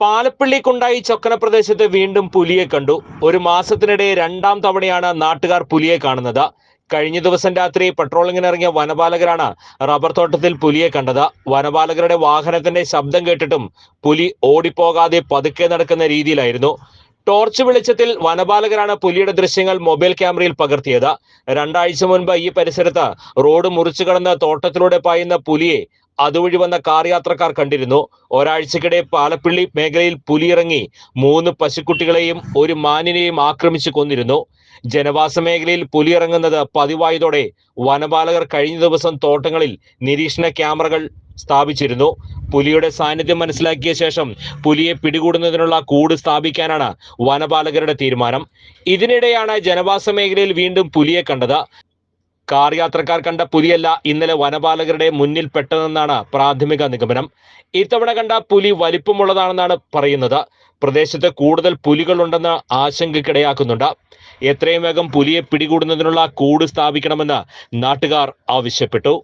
പാലപ്പള്ളിക്കുണ്ടായി ചൊക്കന പ്രദേശത്ത് വീണ്ടും പുലിയെ കണ്ടു. ഒരു മാസത്തിനിടെ രണ്ടാം തവണയാണ് നാട്ടുകാർ പുലിയെ കാണുന്നത്. കഴിഞ്ഞ ദിവസം രാത്രി പട്രോളിങ്ങിനിറങ്ങിയ വനപാലകരാണ് റബ്ബർ തോട്ടത്തിൽ പുലിയെ കണ്ടത്. വനപാലകരുടെ വാഹനത്തിന്റെ ശബ്ദം കേട്ടിട്ടും പുലി ഓടിപ്പോകാതെ പതുക്കെ നടക്കുന്ന രീതിയിലായിരുന്നു. ടോർച്ച് വെളിച്ചത്തിൽ വനപാലകരാണ് പുലിയുടെ ദൃശ്യങ്ങൾ മൊബൈൽ ക്യാമറയിൽ പകർത്തിയത്. രണ്ടാഴ്ച മുൻപ് ഈ പരിസരത്ത് റോഡ് മുറിച്ചു കടന്ന് തോട്ടത്തിലൂടെ പായുന്ന പുലിയെ അതുവഴി വന്ന കാർ യാത്രക്കാർ കണ്ടിരുന്നു. ഒരാഴ്ചക്കിടെ പാലപ്പിള്ളി മേഖലയിൽ പുലിയിറങ്ങി മൂന്ന് പശുക്കുട്ടികളെയും ഒരു മാനിനെയും ആക്രമിച്ചു കൊന്നിരുന്നു. ജനവാസ മേഖലയിൽ പുലിയിറങ്ങുന്നത് പതിവായതോടെ വനപാലകർ കഴിഞ്ഞ ദിവസം തോട്ടങ്ങളിൽ നിരീക്ഷണ ക്യാമറകൾ സ്ഥാപിച്ചിരുന്നു. പുലിയുടെ സാന്നിധ്യം മനസ്സിലാക്കിയ ശേഷം പുലിയെ പിടികൂടുന്നതിനുള്ള കൂട് സ്ഥാപിക്കാനാണ് വനപാലകരുടെ തീരുമാനം. ഇതിനിടെയാണ് ജനവാസ മേഖലയിൽ വീണ്ടും പുലിയെ കണ്ടത്. കാർ യാത്രക്കാർ കണ്ട പുലിയല്ല ഇന്നലെ വനപാലകരുടെ മുന്നിൽ പെട്ടതെന്നാണ് പ്രാഥമിക നിഗമനം. ഇത്തവണ കണ്ട പുലി വലിപ്പമുള്ളതാണെന്നാണ് പറയുന്നത്. പ്രദേശത്ത് കൂടുതൽ പുലികളുണ്ടെന്ന് ആശങ്കക്കിടയാക്കുന്നുണ്ട്. എത്രയും വേഗം പുലിയെ പിടികൂടുന്നതിനുള്ള കൂട് സ്ഥാപിക്കണമെന്ന് നാട്ടുകാർ ആവശ്യപ്പെട്ടു.